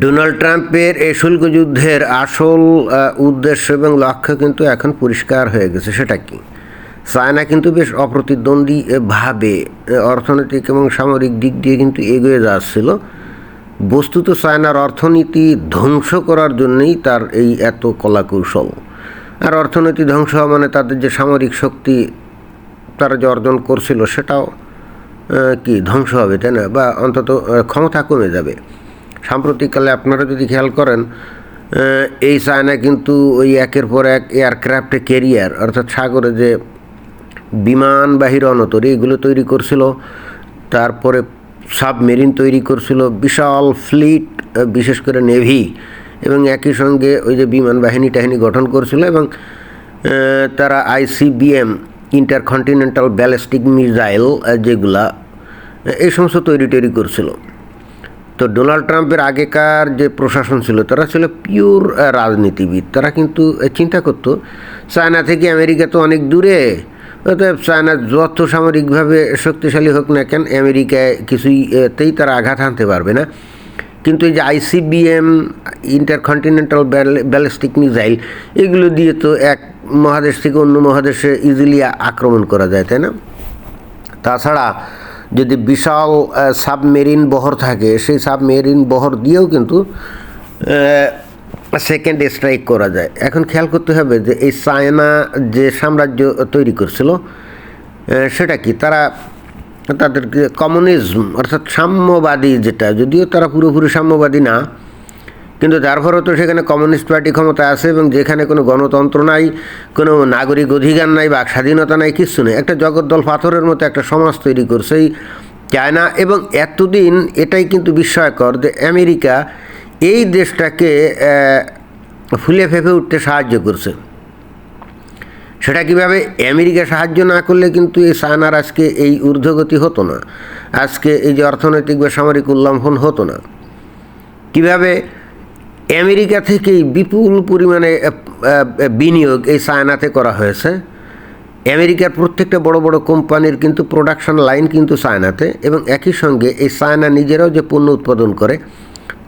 Donald ট্রাম্পের এই শুল্ক যুদ্ধের আসল উদ্দেশ্য এবং লক্ষ্য কিন্তু এখন পরিষ্কার হয়ে গেছে সেটা কি? চায়না কিন্তু বেশ অপ্রতিদ্বন্দ্বী আহ, ভাবে অর্থনৈতিক এবং সামরিক দিক দিয়ে কিন্তু এগিয়ে যাচ্ছিল। বস্তুত চায়নার অর্থনীতি ধ্বংস করার জন্যই তার এই এত কলাকৌশল। আর অর্থনীতি ধ্বংস হওয়া মানে তাদের যে সামরিক শক্তি তারা যে অর্জন করছিল সেটাও কি ধ্বংস হবে তাই না? বা অন্তত ক্ষমতা কমে যাবে। সাম্প্রতিককালে আপনারা যদি খেয়াল করেন এই চায়না কিন্তু ওই একের পর এক এয়ারক্রাফটে ক্যারিয়ার অর্থাৎ সাগরে যে বিমানবাহী রণতরী এগুলো তৈরি করছিল, তারপরে সাবমেরিন তৈরি করছিল, বিশাল ফ্লিট বিশেষ করে নেভি, এবং একই সঙ্গে ওই যে বিমান বাহিনী টাহিনী গঠন করছিল, এবং তারা আইসিবিএম, ইন্টারকন্টিনেন্টাল ব্যালিস্টিক মিসাইল যেগুলা এই সমস্ত তৈরি তৈরি করছিল। তো ডোনাল্ড ট্রাম্পের আগেকার যে প্রশাসন ছিল, তারা ছিল পিওর রাজনীতিবিদ। তারা কিন্তু চিন্তা করতো, চায়না থেকে আমেরিকা তো অনেক দূরে। অতএব চায়না যত সামরিকভাবে শক্তিশালী হোক না কেন, আমেরিকায় কিছুই এতেই তারা আঘাত হানতে পারবে না। কিন্তু এই যে আইসিবিএম ইন্টারকন্টিনেন্টাল ব্যালিস্টিক মিসাইল, এগুলো দিয়ে তো এক মহাদেশ থেকে অন্য মহাদেশে ইজিলি আক্রমণ করা যায়, তাই না? তাছাড়া যদি বিশাল সাবমেরিন বহর থাকে, সেই সাবমেরিন বহর দিয়েও কিন্তু সেকেন্ড স্ট্রাইক করা যায়। এখন খেয়াল করতে হবে যে এই চায়না যে সাম্রাজ্য তৈরি করছিল সেটা কি? তারা তাদেরকে কমিউনিজম অর্থাৎ সাম্যবাদী যেটা, যদিও তারা পুরোপুরি সাম্যবাদী না কিন্তু তারপরে তো সেখানে কমিউনিস্ট পার্টি ক্ষমতা আছে এবং যেখানে কোনো গণতন্ত্র নাই, কোনো নাগরিক অধিকার নাই বা স্বাধীনতা নাই কিছু নেই। একটা জগদ্দল পাথরের মতো একটা সমাজ তৈরি করছে এই চায়না এবং এতদিন এটাই কিন্তু বিস্ময়কর যে আমেরিকা এই দেশটাকে ফুলে ফেঁপে উঠতে সাহায্য করছে। সেটা কীভাবে আমেরিকা সাহায্য না করলে কিন্তু এই চায়নার আজকে এই ঊর্ধ্বগতি হতো না। আজকে এই যে অর্থনৈতিক বা সামরিক উল্লঙ্ঘন হতো না। কীভাবে আমেরিকা থেকেই বিপুল পরিমাণে বিনিয়োগ এই চায়নাতে করা হয়েছে। আমেরিকার প্রত্যেকটা বড় বড় কোম্পানির কিন্তু প্রোডাকশন লাইন কিন্তু চায়নাতে এবং একই সঙ্গে এই চায়না নিজেরাও যে পণ্য উৎপাদন করে,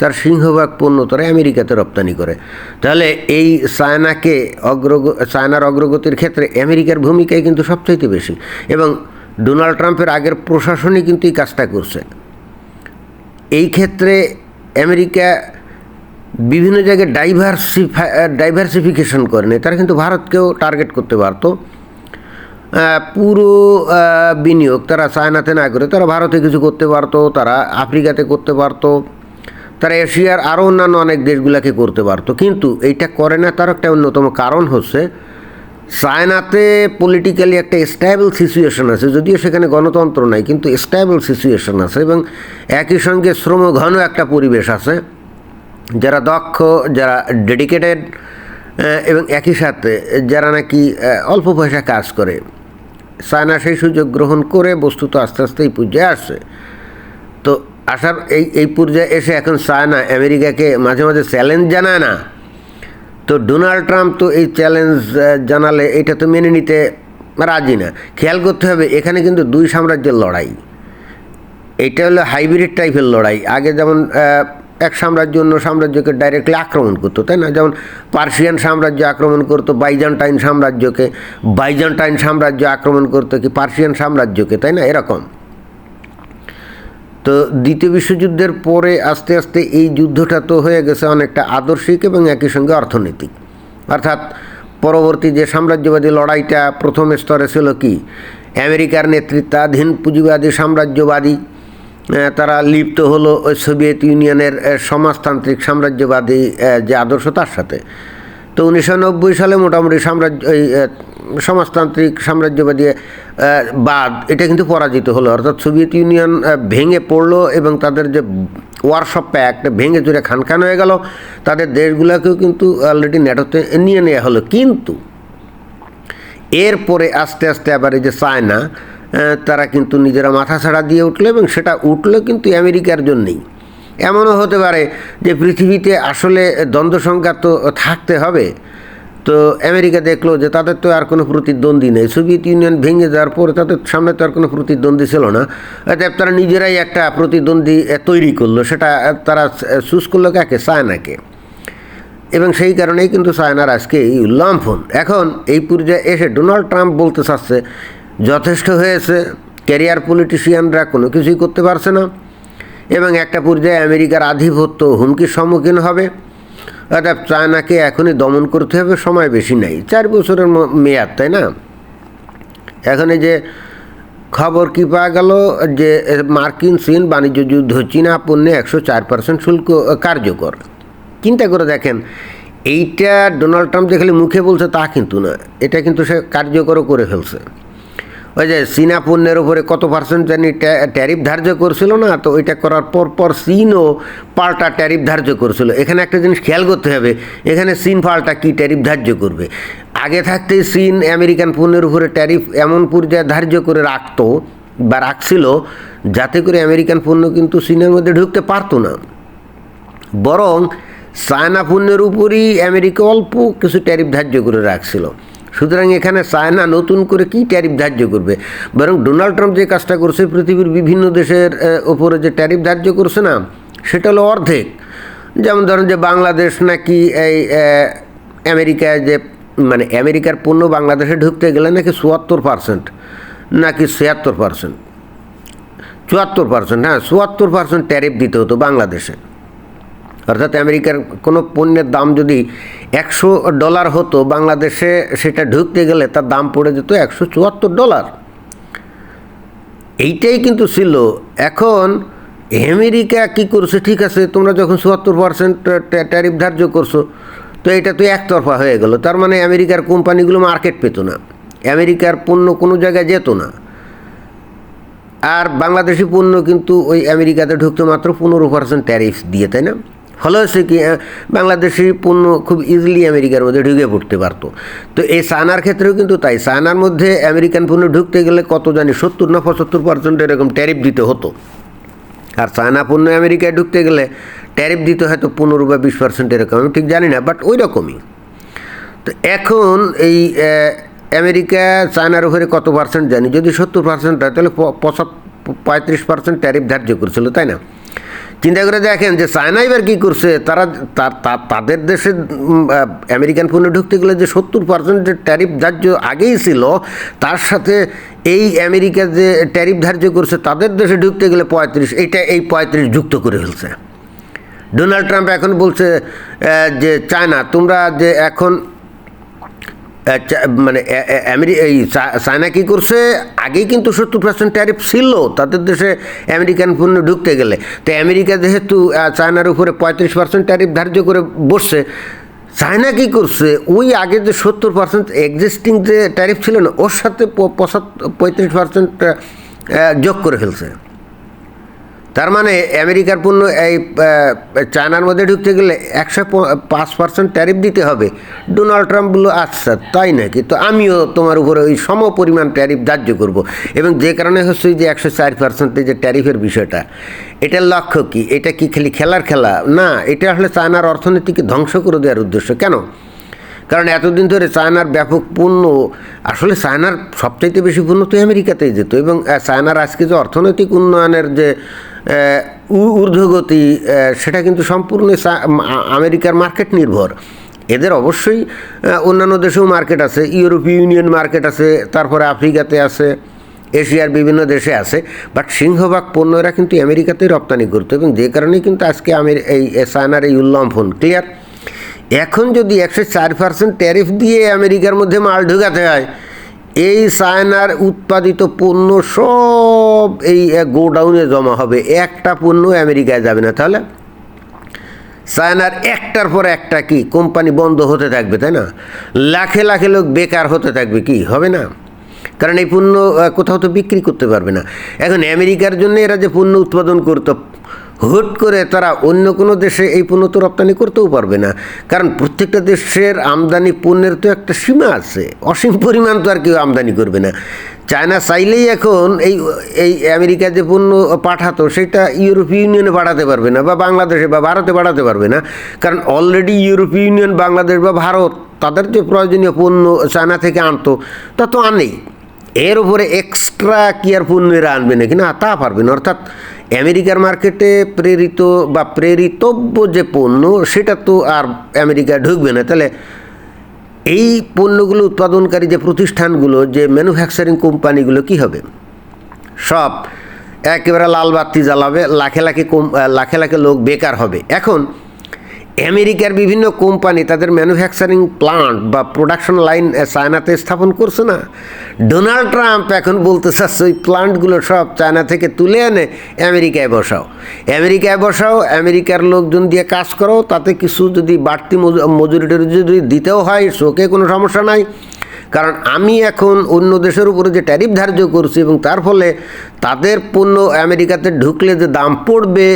তার সিংহভাগ পণ্য তারা আমেরিকাতে রপ্তানি করে। তাহলে এই চায়নাকে অগ্রগ চায়নার অগ্রগতির ক্ষেত্রে আমেরিকার ভূমিকাই কিন্তু সবচাইতে বেশি এবং ডোনাল্ড ট্রাম্পের আগের প্রশাসনই কিন্তু এই কাজটা করছে। এই ক্ষেত্রে আমেরিকা বিভিন্ন জায়গায় ডাইভার্সিফাই ডাইভার্সিফিকেশন করে নেই তারা কিন্তু ভারতকেও টার্গেট করতে পারতো। পুরো বিনিয়োগ তারা চায়নাতে না করে, তারা ভারতে কিছু করতে পারতো, তারা আফ্রিকাতে করতে পারতো, তারা এশিয়ার আরও অন্যান্য অনেক দেশগুলোকে করতে পারতো। কিন্তু এইটা করে না, তার একটা অন্যতম কারণ হচ্ছে, চায়নাতে পলিটিক্যালি একটা স্ট্যাবল সিচুয়েশন আছে, যদিও সেখানে গণতন্ত্র নাই, কিন্তু স্ট্যাবল সিচুয়েশন আছে এবং একই সঙ্গে শ্রমঘন একটা পরিবেশ আছে। যারা দক্ষ, যারা ডেডিকেটেড এবং একই সাথে যারা নাকি অল্প পয়সা কাজ করে, চায়না সেই সুযোগ গ্রহণ করে বস্তুত আস্তে আস্তে এই পর্যায়ে আসছে। তো আসার এই এই পর্যায়ে এসে এখন চায়না আমেরিকাকে মাঝে মাঝে চ্যালেঞ্জ জানায় না। তো ডোনাল্ড ট্রাম্প তো এই চ্যালেঞ্জ জানালে এটা তো মেনে নিতে রাজি না। খেয়াল করতে হবে, এখানে কিন্তু দুই সাম্রাজ্যের লড়াই। এটা হলো হাইব্রিড টাইপের লড়াই। আগে যেমন এক সাম্রাজ্য অন্য সাম্রাজ্যকে ডাইরেক্টলি আক্রমণ করতো, তাই না? যেমন পার্সিয়ান সাম্রাজ্য আক্রমণ করতো বাইজান্টাইন সাম্রাজ্যকে। বাইজান্টাইন সাম্রাজ্য আক্রমণ করতো কি পার্সিয়ান সাম্রাজ্যকে, তাই না? এরকম। তো দ্বিতীয় বিশ্বযুদ্ধের পরে আস্তে আস্তে এই যুদ্ধটা তো হয়ে গেছে অনেকটা আদর্শিক এবং একই সঙ্গে অর্থনৈতিক। অর্থাৎ পরবর্তী যে সাম্রাজ্যবাদী লড়াইটা প্রথম স্তরে ছিল কি? আমেরিকার নেতৃত্বাধীন পুঁজিবাদী সাম্রাজ্যবাদী তারা লিপ্ত হলো সোভিয়েত ইউনিয়নের সমাজতান্ত্রিক সাম্রাজ্যবাদী যে আদর্শ তার সাথে। তো উনিশশো নব্বই সালে মোটামুটি সাম্রাজ্য এই সমাজতান্ত্রিক সাম্রাজ্যবাদী বাদ, এটা কিন্তু পরাজিত হলো। অর্থাৎ সোভিয়েত ইউনিয়ন ভেঙে পড়ল এবং তাদের যে ওয়ার্কশপ প্যাক্ট, ভেঙে চুরে খান খান হয়ে গেল। তাদের দেশগুলোকেও কিন্তু অলরেডি ন্যাটোতে নিয়ে নেওয়া হলো। কিন্তু এরপরে আস্তে আস্তে আবার এই যে চায়না তারা কিন্তু নিজেরা মাথা ছাড়া দিয়ে উঠল এবং সেটা উঠল কিন্তু আমেরিকার জন্যেই। এমনও হতে পারে যে পৃথিবীতে আসলে দ্বন্দ্ব সংঘাত তো থাকতে হবে। তো আমেরিকা দেখল যে তাদের তো আর কোনো প্রতিদ্বন্দ্বী নেই। সোভিয়েত ইউনিয়ন ভেঙে যাওয়ার পরে তাদের সামনে তো আর কোনো প্রতিদ্বন্দ্বী ছিল না। অতএব তারা নিজেরাই একটা প্রতিদ্বন্দ্বী তৈরি করল। সেটা তারা চুজ করল কাকে? চায়নাকে এবং সেই কারণেই কিন্তু চায়নার আজকে এই লম্ফন এখন এই পর্যায়ে এসে ডোনাল্ড ট্রাম্প বলতে চাচ্ছে যথেষ্ট হয়েছে। ক্যারিয়ার পলিটিশিয়ানরা কোনো কিছুই করতে পারছে না। এবং একটা পর্যায়ে আমেরিকার আধিপত্য হুমকির সম্মুখীন হবে। অর্থাৎ চায়নাকে এখনই দমন করতে হবে, সময় বেশি নাই। চার বছরের মেয়াদ, তাই না? এখন যে খবর কি পাওয়া গেল যে মার্কিন চীন বাণিজ্য যুদ্ধ চীনা পণ্যে একশো চার পার্সেন্ট শুল্ক কার্যকর। চিন্তা করে দেখেন, এইটা ডোনাল্ড ট্রাম্প যে খালি মুখে বলছে তা কিন্তু না এটা কিন্তু সে কার্যকরও করে ফেলছে। ওই যে চীনা পণ্যের উপরে কত পার্সেন্ট জানি ট্যারিফ ধার্য করছিল না, তো ওইটা করার পর পর চীনও পাল্টা ট্যারিফ ধার্য করছিল। এখানে একটা জিনিস খেয়াল করতে হবে, এখানে চীন পাল্টা কী ট্যারিফ ধার্য করবে? আগে থাকতে চীন আমেরিকান পণ্যের উপরে ট্যারিফ এমন পর্যায়ে ধার্য করে রাখতো বা রাখছিল, যাতে করে আমেরিকান পণ্য কিন্তু চীনের মধ্যে ঢুকতে পারতো না। বরং চায়না পণ্যের উপরই আমেরিকা অল্প কিছু ট্যারিফ ধার্য করে রাখছিল। সুতরাং এখানে চায়না নতুন করে কি ট্যারিফ ধার্য করবে? বরং ডোনাল্ড ট্রাম্প যে কাজটা করছে পৃথিবীর বিভিন্ন দেশের ওপরে যে ট্যারিফ ধার্য করছে না, সেটা হলো অর্ধেক। যেমন ধরেন যে বাংলাদেশ নাকি এই আমেরিকায় যে মানে আমেরিকার পণ্য বাংলাদেশে ঢুকতে গেলে নাকি চুয়াত্তর পার্সেন্ট নাকি ছিয়াত্তর পার্সেন্ট চুয়াত্তর পার্সেন্ট হ্যাঁ চুয়াত্তর পার্সেন্ট ট্যারিফ দিতে হতো বাংলাদেশে। অর্থাৎ আমেরিকার কোনো পণ্যের দাম যদি একশো ডলার হতো, বাংলাদেশে সেটা ঢুকতে গেলে তার দাম পড়ে যেত একশো চুয়াত্তর ডলার। এইটাই কিন্তু ছিল। এখন আমেরিকা কি করছে? ঠিক আছে, তোমরা যখন চুয়াত্তর পার্সেন্ট ট্যারিফ ধার্য করছ, তো এটা তো একতরফা হয়ে গেল। তার মানে আমেরিকার কোম্পানিগুলো মার্কেট পেত না। আমেরিকার পণ্য কোনো জায়গায় যেত না। আর বাংলাদেশি পণ্য কিন্তু ওই আমেরিকাতে ঢুকতে মাত্র পনেরো পার্সেন্ট ট্যারিফ দিয়ে, তাই না? ফলে হচ্ছে কি বাংলাদেশি পণ্য খুব ইজিলি আমেরিকার মধ্যে ঢুকে পড়তে পারতো। তো এই চায়নার ক্ষেত্রেও কিন্তু তাই চায়নার মধ্যে আমেরিকান পণ্য ঢুকতে গেলে কত জানি সত্তর না পঁচাত্তর পার্সেন্ট এরকম ট্যারিফ দিতে হতো। আর চায়না পণ্য আমেরিকায় ঢুকতে গেলে ট্যারিফ দিতে হয়তো পনেরো বা বিশ পার্সেন্ট এরকম, আমি ঠিক জানি না বাট ওই রকমই তো এখন এই আমেরিকা চায়নার উপরে কত পার্সেন্ট জানি, যদি সত্তর পার্সেন্ট হয়, তাহলে পঁয়ত্রিশ পার্সেন্ট ট্যারিফ ধার্য করেছিল, তাই না? চিন্তা করে দেখেন যে চায়না এবার কী করছে? তারা তাদের দেশে আমেরিকান পণ্য ঢুকতে গেলে যে সত্তর পার্সেন্ট যে ট্যারিফ ধার্য আগেই ছিল, তার সাথে এই আমেরিকা যে ট্যারিফ ধার্য করছে, তাদের দেশে ঢুকতে গেলে পঁয়ত্রিশ, এইটা এই পঁয়ত্রিশ যুক্ত করে ফেলছে। ডোনাল্ড ট্রাম্প এখন বলছে যে চায়না, তোমরা যে এখন মানে এ- এ- আমেরি, এই চায়না কী করছে? আগেই কিন্তু সত্তর পার্সেন্ট ট্যারিফ ছিল তাদের দেশে আমেরিকান পণ্য ঢুকতে গেলে। তো আমেরিকা যেহেতু চায়নার উপরে পঁয়ত্রিশ পার্সেন্ট ট্যারিফ ধার্য করে বসছে, চায়না কী করছে? ওই আগে যে সত্তর পার্সেন্ট এক্সিস্টিং যে ট্যারিফ ছিল না, ওর সাথে পঁয়ত্রিশ পার্সেন্ট যোগ করে ফেলছে। তার মানে আমেরিকার পণ্য এই চায়নার মধ্যে ঢুকতে গেলে একশো পাঁচ পার্সেন্ট ট্যারিফ দিতে হবে। ডোনাল্ড ট্রাম্প বলল আচ্ছা তাই নাকি তো আমিও তোমার উপরে ওই সম পরিমাণ ট্যারিফ ধার্য করব। এবং যে কারণে হচ্ছে যে একশো চার পার্সেন্টের যে ট্যারিফের বিষয়টা, এটার লক্ষ্য কি? এটা কি খালি খেলার খেলা? না, এটা আসলে চায়নার অর্থনীতিকে ধ্বংস করে দেওয়ার উদ্দেশ্য। কেন? কারণ এতদিন ধরে চায়নার ব্যাপক পণ্য, আসলে চায়নার সবচাইতে বেশি পণ্য তো আমেরিকাতেই যেত এবং চায়নার আজকে যে অর্থনৈতিক উন্নয়নের যে ঊর্ধ্বগতি সেটা কিন্তু সম্পূর্ণ আমেরিকার মার্কেট নির্ভর। এদের অবশ্যই অন্যান্য দেশেও মার্কেট আছে, ইউরোপীয় ইউনিয়ন মার্কেট আছে, তারপরে আফ্রিকাতে আছে, এশিয়ার বিভিন্ন দেশে আছে, বাট সিংহভাগ পণ্য এরা কিন্তু আমেরিকাতেই রপ্তানি করতো এবং যে কারণেই কিন্তু আজকে আমের, এই চায়নার এই উল্লম্ফন। ক্লিয়ার? এখন যদি একশো চার পার্সেন্ট ট্যারিফ দিয়ে আমেরিকার মধ্যে মাল ঢুকাতে হয়, এই চায়নার উৎপাদিত পণ্য সব এই গোডাউনে জমা হবে। একটা পণ্য আমেরিকায় যাবে না। তাহলে চায়নার একটার পর একটা কি কোম্পানি বন্ধ হতে থাকবে, তাই না? লাখে লাখে লোক বেকার হতে থাকবে কি? হবে না। কারণ এই পণ্য কোথাও তো বিক্রি করতে পারবে না। এখন আমেরিকার জন্য এরা যে পণ্য উৎপাদন করতো হুট করে তারা অন্য কোনো দেশে এই পণ্য তো রপ্তানি করতেও পারবে না। কারণ প্রত্যেকটা দেশের আমদানি পণ্যের তো একটা সীমা আছে। অসীম পরিমাণ তো আর কেউ আমদানি করবে না। চায়না চাইলেই এখন এই এই আমেরিকা যে পণ্য পাঠাতো, সেটা ইউরোপীয় ইউনিয়নে পাঠাতে পারবে না বা বাংলাদেশে বা ভারতে পাঠাতে পারবে না। কারণ অলরেডি ইউরোপীয় ইউনিয়ন, বাংলাদেশ বা ভারত, তাদের যে প্রয়োজনীয় পণ্য চায়না থেকে আনতো, তা তো আনেই। এর উপরে এক্সট্রা কি আর পণ্যেরা আনবে না, তা পারবেন অর্থাৎ আমেরিকার মার্কেটে প্রেরিত বা প্রেরিতব্য যে পণ্য, সেটা তো আর আমেরিকা ঢুকবে না। তাহলে এই পণ্যগুলো, উৎপাদনকারী যে প্রতিষ্ঠানগুলো, যে ম্যানুফ্যাকচারিং কোম্পানিগুলো কি হবে? সব একেবারে লাল বাতি জ্বালাবে, লাখে লাখে লাখে লাখে লোক বেকার হবে। এখন আমেরিকার বিভিন্ন কোম্পানি তাদের ম্যানুফ্যাকচারিং প্লান্ট বা প্রোডাকশন লাইন চায়নাতে স্থাপন করছে না। ডোনাল্ড ট্রাম্প এখন বলতে চাচ্ছে ওই প্লান্টগুলো সব চায়না থেকে তুলে এনে আমেরিকায় বসাও। আমেরিকায় বসাও, আমেরিকার লোকজন দিয়ে কাজ করো, তাতে কিছু যদি বাড়তি মজুরিটা যদি দিতেও হয়, শোকে কোনো সমস্যা নাই। কারণ আমি এখন অন্য দেশের উপরে যে ট্যারিফ ধার্য করছি এবং তার ফলে তাদের পণ্য আমেরিকাতে ঢুকলে যে দাম পড়বে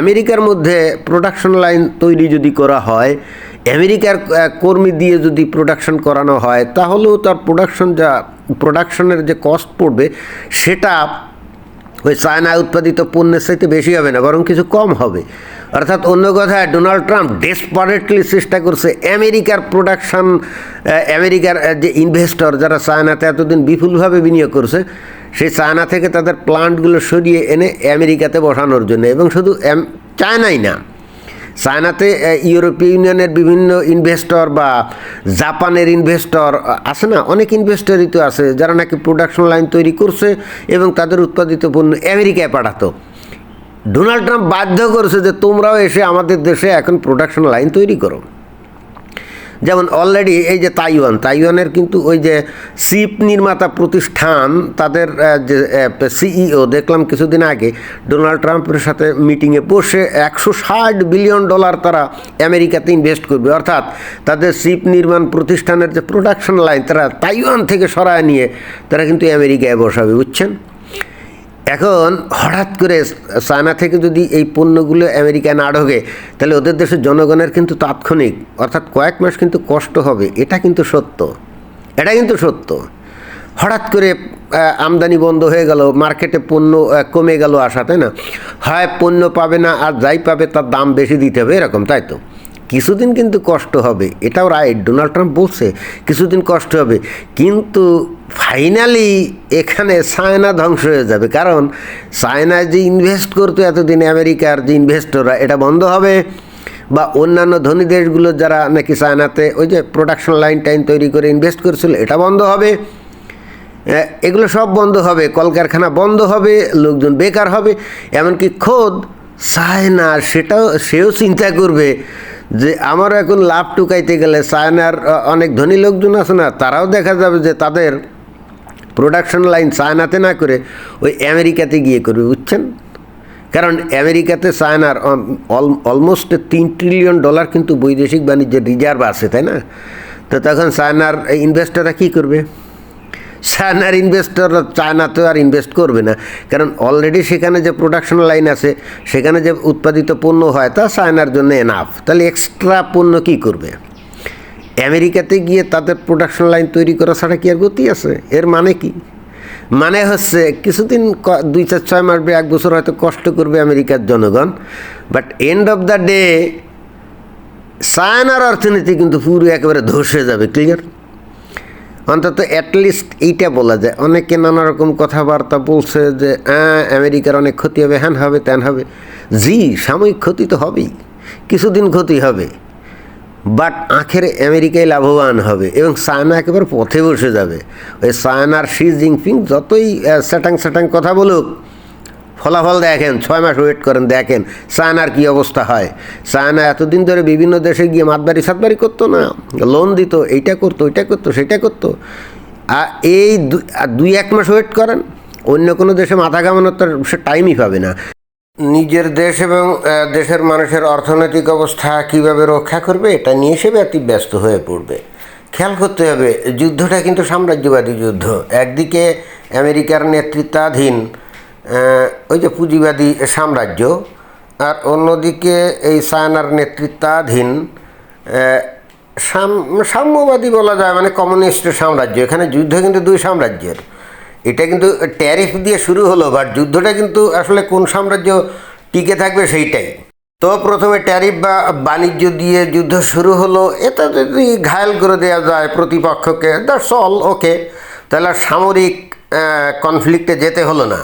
আমেরিকার মধ্যে প্রোডাকশন লাইন তৈরি যদি করা হয়, আমেরিকার কর্মী দিয়ে যদি প্রোডাকশন করানো হয়, তাহলেও তার প্রোডাকশন যা প্রোডাকশনের যে কস্ট পড়বে, সেটা ওই চায়নায় উৎপাদিত পণ্যের সাথে বেশি হবে না, বরং কিছু কম হবে। অর্থাৎ অন্য কথায় ডোনাল্ড ট্রাম্প ডেসপারেটলি চেষ্টা করছে আমেরিকার প্রোডাকশন আমেরিকার যে ইনভেস্টর যারা চায়নাতে এতদিন বিপুলভাবে বিনিয়োগ করছে সেই চায়না থেকে তাদের প্লান্টগুলো সরিয়ে এনে আমেরিকাতে বসানোর জন্য। এবং শুধু চায়নাই না, চায়নাতে ইউরোপীয় ইউনিয়নের বিভিন্ন ইনভেস্টর বা জাপানের ইনভেস্টর আছে না? অনেক ইনভেস্টরই তো আছে যারা নাকি প্রোডাকশন লাইন তৈরি করছে এবং তাদের উৎপাদিত পণ্য আমেরিকায় পাঠাতো। ডোনাল্ড ট্রাম্প বাধ্য করেছে যে তোমরাও এসে আমাদের দেশে এখন প্রোডাকশন লাইন তৈরি করো। যেমন অলরেডি এই যে তাইওয়ান, তাইওয়ানের কিন্তু ওই যে সিপ নির্মাতা প্রতিষ্ঠান, তাদের যে সিইও দেখলাম কিছুদিন আগে, ডোনাল্ড ট্রাম্পের সাথে মিটিংয়ে বসে একশো ষাট বিলিয়ন ডলার তারা আমেরিকাতে ইনভেস্ট করবে। অর্থাৎ তাদের সিপ নির্মাণ প্রতিষ্ঠানের যে প্রোডাকশন লাইন তারা তাইওয়ান থেকে সরায় নিয়ে তারা কিন্তু আমেরিকায় বসাবে, বুঝছেন? এখন হঠাৎ করে চায়না থেকে যদি এই পণ্যগুলো আমেরিকায় না ঢোকে, তাহলে ওদের দেশের জনগণের কিন্তু তাৎক্ষণিক, অর্থাৎ কয়েক মাস কিন্তু কষ্ট হবে। এটা কিন্তু সত্য। এটা কিন্তু সত্য। হঠাৎ করে আমদানি বন্ধ হয়ে গেল, মার্কেটে পণ্য কমে গেল আসা তাই না? হয় পণ্য পাবে না, আর যাই পাবে তার দাম বেশি দিতে হবে, এরকম, তাই তো? কিছুদিন কিন্তু কষ্ট হবে, এটাও রাইট ডোনাল্ড ট্রাম্প বলছে কিছুদিন কষ্ট হবে, কিন্তু ফাইনালি এখানে চায়না ধ্বংস হয়ে যাবে, কারণ চায়নায় যে ইনভেস্ট করতো এতদিন আমেরিকার যে ইনভেস্টররা এটা বন্ধ হবে বা অন্যান্য ধনী দেশগুলো যারা নাকি চায়নাতে ওই যে প্রোডাকশন লাইন টাইন তৈরি করে ইনভেস্ট করেছিল, এটা বন্ধ হবে। এগুলো সব বন্ধ হবে, কলকারখানা বন্ধ হবে, লোকজন বেকার হবে, এমনকি খোদ চায়না সেটাও, সেও চিন্তা করবে যে আমার এখন লাভ টুকাইতে গেলে চায়নার অনেক ধনী লোকজন আছে না, তারাও দেখা যাবে যে তাদের প্রোডাকশন লাইন চায়নাতে না করে ওই আমেরিকাতে গিয়ে করবে, বুঝছেন? কারণ আমেরিকাতে চায়নার অলমোস্ট তিন ট্রিলিয়ন ডলার কিন্তু বৈদেশিক বাণিজ্যের রিজার্ভ আছে, তাই না? তো তখন চায়নার ইনভেস্টররা কী করবে? চায়নার ইনভেস্টররা চায়নাতে আর ইনভেস্ট করবে না। কারণ অলরেডি সেখানে যে প্রোডাকশন লাইন আছে, সেখানে যে উৎপাদিত পণ্য হয়, তা চায়নার জন্য এনাফ তাহলে এক্সট্রা পণ্য কী করবে? আমেরিকাতে গিয়ে তাদের প্রোডাকশন লাইন তৈরি করা ছাড়া কি আর গতি আছে? এর মানে কি? মানে হচ্ছে কিছুদিন দুই চার ছয় মাস বা এক বছর হয়তো কষ্ট করবে আমেরিকার জনগণ। But end of the day চায়নার অর্থনীতি কিন্তু পুরো একেবারে ধসে যাবে ক্লিয়ার অন্তত অ্যাটলিস্ট এইটা বলা যায়। অনেকে নানা রকম কথাবার্তা বলছে যে হ্যাঁ আমেরিকার অনেক ক্ষতি হবে, হ্যান হবে, ত্যান হবে। জি, সাময়িক ক্ষতি তো হবেই, কিছুদিন ক্ষতি হবে বাট আখের আমেরিকায় লাভবান হবে এবং চায়না একেবারে পথে বসে যাবে। ওই চায়নার শি জিনপিং যতই স্যাটাং স্যাটাং কথা বলুক ফলাফল দেখেন, ছয় মাস ওয়েট করেন, দেখেন, চায়নার কী অবস্থা হয়। চায়না এতদিন ধরে বিভিন্ন দেশে গিয়ে মাতবাড়ি সাতবাড়ি করতো না লোন দিত, এইটা করতো, ওইটা করতো, সেটা করতো। আর এই দুই এক মাস ওয়েট করেন, অন্য কোনো দেশে মাথা ঘামানোর তার সে টাইমই পাবে না। নিজের দেশ এবং দেশের মানুষের অর্থনৈতিক অবস্থা কীভাবে রক্ষা করবে, এটা নিয়ে সে ব্যতি ব্যস্ত হয়ে পড়বে। খেয়াল করতে হবে, যুদ্ধটা কিন্তু সাম্রাজ্যবাদী যুদ্ধ। একদিকে আমেরিকার নেতৃত্বাধীন ওই যে পুঁজিবাদী সাম্রাজ্য, আর অন্যদিকে এই সায়নার নেতৃত্বাধীন সাম্যবাদী বলা যায় মানে কমিউনিস্ট সাম্রাজ্য। এখানে যুদ্ধ কিন্তু দুই সাম্রাজ্যের। এটা কিন্তু ট্যারিফ দিয়ে শুরু হলো, বাট যুদ্ধটা কিন্তু আসলে কোন সাম্রাজ্য টিকে থাকবে সেইটাই। তো প্রথমে ট্যারিফ বা বাণিজ্য দিয়ে যুদ্ধ শুরু হলো। এটা যদি ঘায়াল করে দেওয়া যায় প্রতিপক্ষকে, দ্যাটস অল ওকে। তাহলে সামরিক কনফ্লিক্টে যেতে হলো না।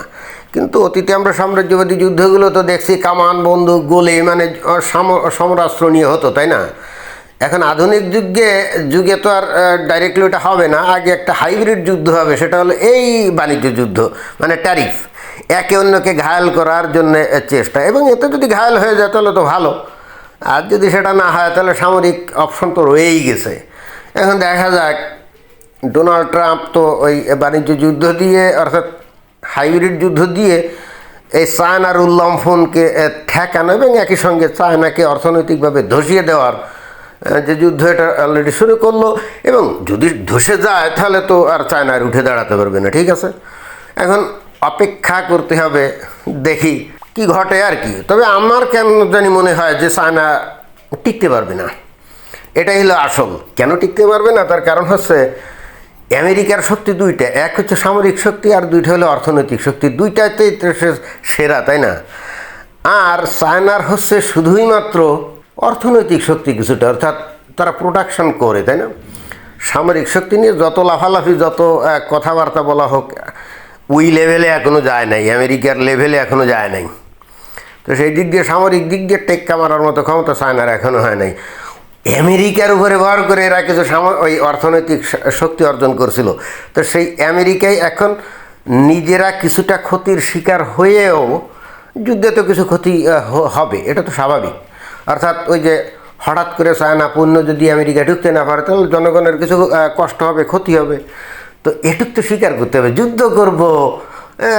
কিন্তু অতীতে আমরা সাম্রাজ্যবাদী যুদ্ধগুলো তো দেখছি, কামান, বন্দুক, গোলে মানে সাম- সমরাস্ত্র নিয়ে হতো, তাই না? এখন আধুনিক যুগে যুগে তো আর ডাইরেক্টলি ওটা হবে না। আগে একটা হাইব্রিড যুদ্ধ হবে, সেটা হলো এই বাণিজ্য যুদ্ধ মানে ট্যারিফ একে অন্যকে ঘায়াল করার জন্য চেষ্টা। এবং এতে যদি ঘায়াল হয়ে যায়, তাহলে তো ভালো। আর যদি সেটা না হয়, তাহলে সামরিক অপশন তো রয়েই গেছে। এখন দেখা যাক ডোনাল্ড ট্রাম্প তো ওই বাণিজ্য যুদ্ধ দিয়ে, অর্থাৎ হাইব্রিড যুদ্ধ দিয়ে এই চায়নার উল্লম্ফনকে ঠেকানো এবং একই সঙ্গে চায়নাকে অর্থনৈতিকভাবে ধসিয়ে দেওয়ার যে যুদ্ধ এটা অলরেডি শুরু করল এবং যদি ধসে যায় তাহলে তো আর চায়নার উঠে দাঁড়াতে পারবে না, ঠিক আছে? এখন অপেক্ষা করতে হবে, দেখি কি ঘটে আর কি। তবে আমার কেন জানি মনে হয় যে চায়না টিকতে পারবে না। এটাই হলো আসল। কেন টিকতে পারবে না? তার কারণ হচ্ছে আমেরিকার শক্তি দুইটা, এক হচ্ছে সামরিক শক্তি আর দুইটা হলো অর্থনৈতিক শক্তি। দুইটাতেই সেরা, তাই না? আর চায়নার হচ্ছে শুধুই মাত্র অর্থনৈতিক শক্তি কিছুটা, অর্থাৎ তারা প্রোডাকশন করে, তাই না? সামরিক শক্তি নিয়ে যত লাফালাফি, যত কথাবার্তা বলা হোক, ওই লেভেলে এখনও যায় নাই, আমেরিকার লেভেলে এখনও যায় নাই। তো সেই দিক দিয়ে, সামরিক দিক দিয়ে টেক্কা মারার মতো ক্ষমতা চায়নার এখনও হয় নাই। আমেরিকার উপরে ভর করে এরা কিছু ওই অর্থনৈতিক শক্তি অর্জন করছিল। তো সেই আমেরিকায় এখন নিজেরা কিছুটা ক্ষতির শিকার হয়েও যুদ্ধে তো কিছু ক্ষতি হবে, এটা তো স্বাভাবিক। অর্থাৎ ওই যে হঠাৎ করে চায়না পণ্য যদি আমেরিকা ঢুকতে না পারে, তাহলে জনগণের কিছু কষ্ট হবে, ক্ষতি হবে। তো এটুক তো স্বীকার করতে হবে, যুদ্ধ করব,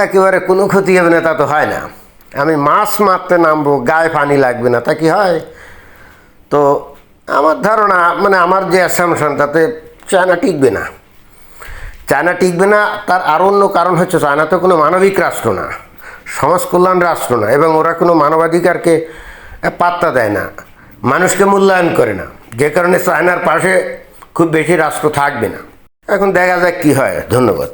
একেবারে কোনো ক্ষতি হবে না, তা তো হয় না। আমি মাছ মারতে নামবো, গায়ে পানি লাগবে না, তা কি হয়? তো আমার ধারণা মানে আমার যে অ্যাসামশন তাতে চায়না টিকবে না। চায়না টিকবে না, তার আরও অন্য কারণ হচ্ছে চায়না তো কোনো মানবিক রাষ্ট্র না সমাজ কল্যাণ রাষ্ট্র না, এবং ওরা কোনো মানবাধিকারকে পাত্তা দেয় না, মানুষকে মূল্যায়ন করে না। যে কারণে চায়নার পাশে খুব বেশি রাষ্ট্র থাকবে না। এখন দেখা যাক কী হয়। ধন্যবাদ।